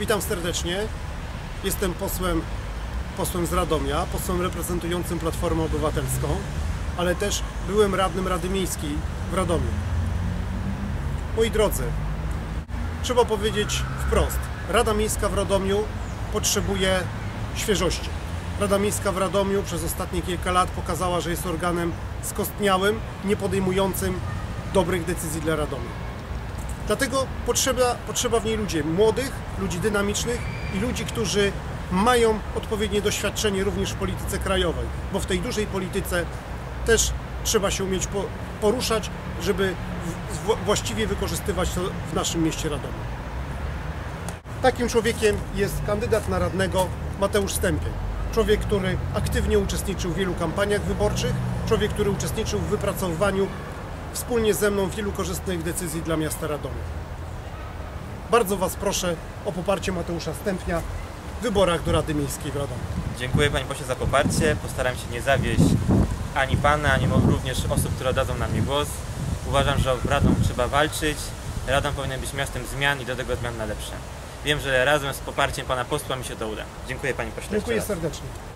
Witam serdecznie. Jestem posłem, posłem z Radomia, posłem reprezentującym Platformę Obywatelską, ale też byłem radnym Rady Miejskiej w Radomiu. Moi drodzy, trzeba powiedzieć wprost, Rada Miejska w Radomiu potrzebuje świeżości. Rada Miejska w Radomiu przez ostatnie kilka lat pokazała, że jest organem skostniałym, nie podejmującym dobrych decyzji dla Radomia. Dlatego potrzeba, potrzeba w niej ludzi młodych, ludzi dynamicznych i ludzi, którzy mają odpowiednie doświadczenie również w polityce krajowej, bo w tej dużej polityce też trzeba się umieć po, poruszać, żeby właściwie wykorzystywać to w naszym mieście Radomiu. Takim człowiekiem jest kandydat na radnego Mateusz Stępień. Człowiek, który aktywnie uczestniczył w wielu kampaniach wyborczych, człowiek, który uczestniczył w wypracowywaniu wspólnie ze mną wielu korzystnych decyzji dla miasta Radomia. Bardzo Was proszę o poparcie Mateusza Stępnia w wyborach do Rady Miejskiej w Radomiu. Dziękuję Panie Pośle za poparcie. Postaram się nie zawieść ani Pana, ani również osób, które oddadzą na mnie głos. Uważam, że w Radom trzeba walczyć. Radom powinien być miastem zmian i do tego zmian na lepsze. Wiem, że razem z poparciem Pana Posła mi się to uda. Dziękuję Panie Pośle. Dziękuję serdecznie.